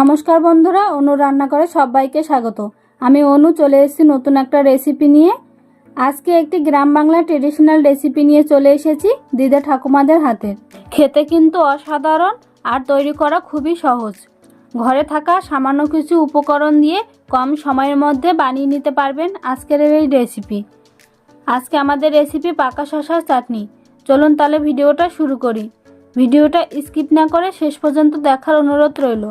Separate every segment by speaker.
Speaker 1: নমস্কার বন্ধুরা, অনু রান্না করে সবাইকে স্বাগত। আমি অনু, চলে এসেছি নতুন একটা রেসিপি নিয়ে। আজকে একটি গ্রাম বাংলা ট্রেডিশনাল রেসিপি নিয়ে চলে এসেছি দিদা ঠাকুমাদের হাতে। খেতে কিন্তু অসাধারণ আর তৈরি করা খুবই সহজ। ঘরে থাকা সামান্য কিছু উপকরণ দিয়ে কম সময়ের মধ্যে বানিয়ে নিতে পারবেন আজকের এই রেসিপি আজকে আমাদের রেসিপি পাকা শশার চাটনি। চলুন তাহলে ভিডিওটা শুরু করি। ভিডিওটা স্কিপ না করে শেষ পর্যন্ত দেখার অনুরোধ রইল।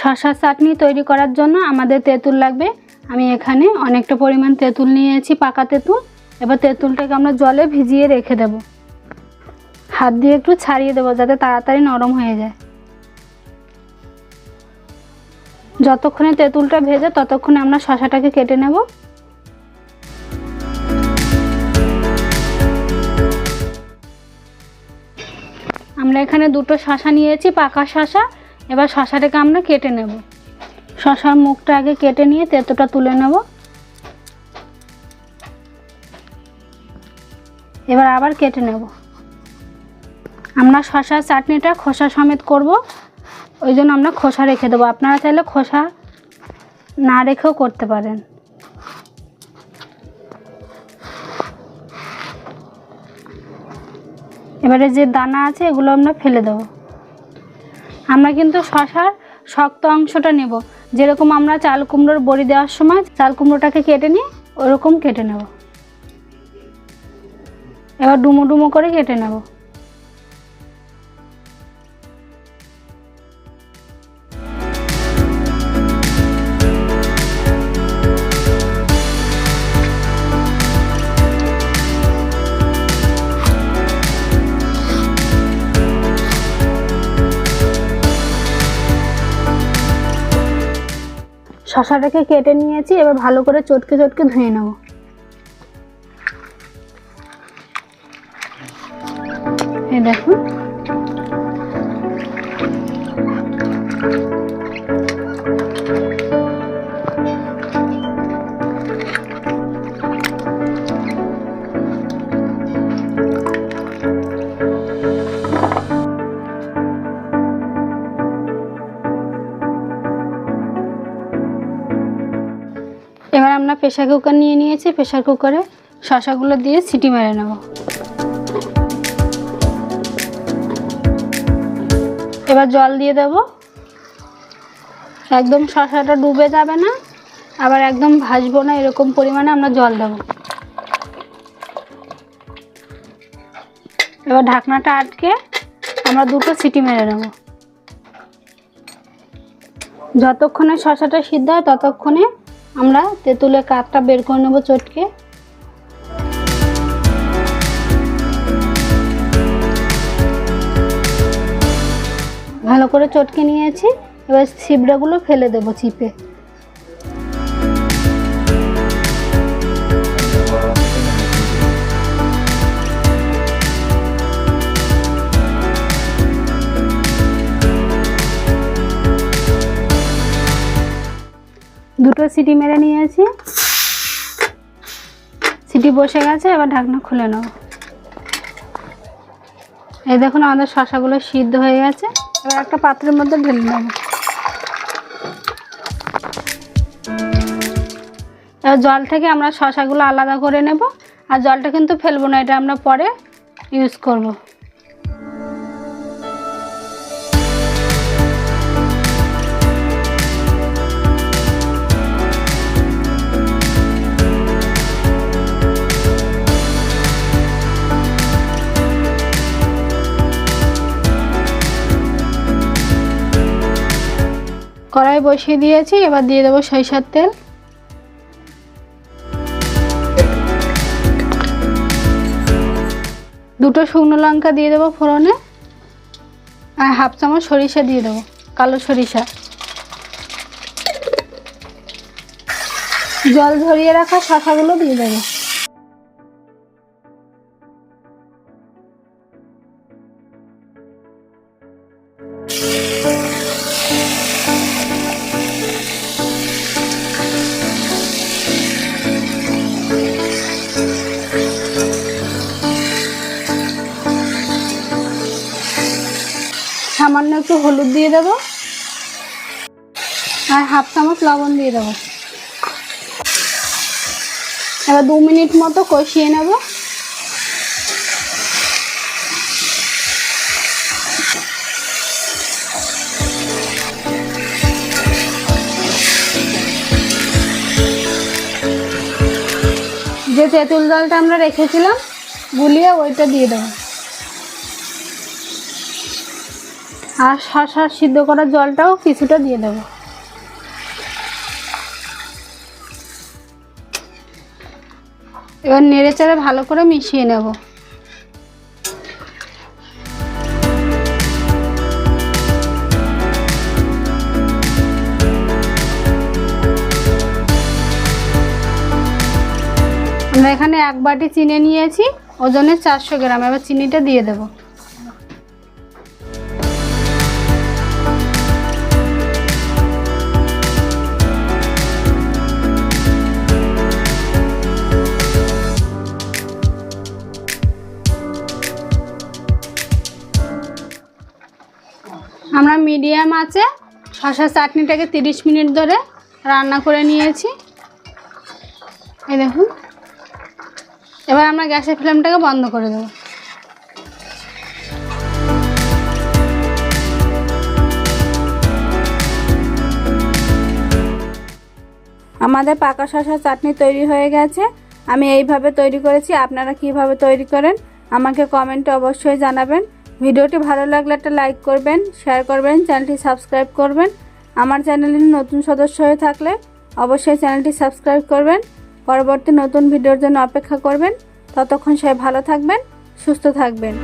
Speaker 1: শশা চাটনি তৈরি করার জন্য আমাদের তেঁতুল লাগবে। আমি এখানে অনেকটা পরিমাণ তেঁতুল নিয়েছি, পাকা তেঁতুল। এবার তেঁতুলটাকে আমরা জলে ভিজিয়ে রেখে দেব। হাত দিয়ে একটু ছাড়িয়ে দেবো যাতে তাড়াতাড়ি নরম হয়ে যায়। যতক্ষণে তেঁতুলটা ভেজে ততক্ষণে আমরা শশাটাকে কেটে নেব। আমরা এখানে দুটো শশা নিয়েছি, পাকা শশা এবার শশাটাকে আমরা কেটে নেব। শশার মুখটা আগে কেটে নিয়ে তেঁতোটা তুলে নেব। এবার আবার কেটে নেব। আমরা শশার চাটনিটা খোসা সমেত করব। ওই জন্য আমরা খোসা রেখে দেবো। আপনারা চাইলে খোসা না রেখেও করতে পারেন। এবারে যে দানা আছে এগুলো আমরা ফেলে দেবো। আমরা কিন্তু শশার শক্ত অংশটা নেব। যেরকম আমরা চাল কুমড়োর বড়ি দেওয়ার সময় চাল কুমড়োটাকে কেটে নিই ওরকম কেটে নেব। এবার ডুমো ডুমো করে কেটে নেব। শশাটাকে কেটে নিয়েছি এবার ভালো করে চটকে চটকে ধুয়ে নেব। দেখুন। প্রেশার কুকার নিয়ে নিয়েছি প্রেশার কুকারে শশাগুলো দিয়ে সিটি মেরে নেব। এবার জল দিয়ে দেব। একদম শশাটা ডুবে যাবে না, আবার একদম ভাজবো না এরকম পরিমাণে আমরা জল দেব। এবার ঢাকনাটা আটকে আমরা দুটো সিটি মেরে নেব। যতক্ষণে শশাটা সিদ্ধ হয় ততক্ষণে আমরা তেঁতুলের কাঠটা বের করে নেব চটকে। ভালো করে চটকে নিয়েছি। এবার ছিবড়াগুলো ফেলে দেবো চিপে। দুটো সিটি মেরে নিয়েছি। সিটি বসে গেছে, এবার ঢাকনা খুলে নেব এই দেখুন, আমাদের শশাগুলো সিদ্ধ হয়ে গেছে। এবার একটা পাত্রের মধ্যে ঢেলে নেব। এবার জল থেকে আমরা শশাগুলো আলাদা করে নেব। আর জলটা কিন্তু ফেলব না, এটা আমরা পরে ইউজ করব। কড়াই বসিয়ে দিয়েছি, এবার দিয়ে দেবো সরিষার তেল। দুটো শুকনো লঙ্কা দিয়ে দেবো ফোড়নে, আর হাফ চামচ সরিষা দিয়ে দেবো, কালো সরিষা। জল ঝরিয়ে রাখা শশাগুলো দিয়ে দেবো। সামান্য একটু হলুদ দিয়ে দেবো।
Speaker 2: আর হাফ চামচ লবণ দিয়ে দেবো। এবার দু মিনিট মতো কষিয়ে নেব। যে তেঁতুল জলটা আমরা রেখেছিলাম, গুলিয়ে ওইটা দিয়ে দেবো। আর শশা সিদ্ধ করার জলটাও কিছুটা দিয়ে দেবো। এবার নেড়ে চেড়ে ভালো করে মিশিয়ে নেব। আমরা এখানে এক বাটি চিনি নিয়েছি, ওজনে চারশো গ্রাম। এবার চিনিটা দিয়ে দেবো। মিডিয়াম আছে। শশা চাটনিটাকে তিরিশ মিনিট ধরে রান্না করে নিয়েছি। এই দেখুন। এবার আমরা গ্যাসের ফ্লেমটাকে বন্ধ করে দেবো।
Speaker 1: আমাদের পাকা শশা চাটনি তৈরি হয়ে গেছে। আমি এইভাবে তৈরি করেছি। আপনারা কীভাবে তৈরি করেন, আমাকে কমেন্টে অবশ্যই জানাবেন। ভিডিওটি ভালো লাগলে একটা লাইক করবেন শেয়ার করবেন, চ্যানেলটি সাবস্ক্রাইব করবেন। আমার চ্যানেলে নতুন সদস্য হয়ে থাকলে অবশ্যই চ্যানেলটি সাবস্ক্রাইব করবেন। পরবর্তী নতুন ভিডিওর জন্য অপেক্ষা করবেন। ততক্ষণ সবাই ভালো থাকবেন, সুস্থ থাকবেন।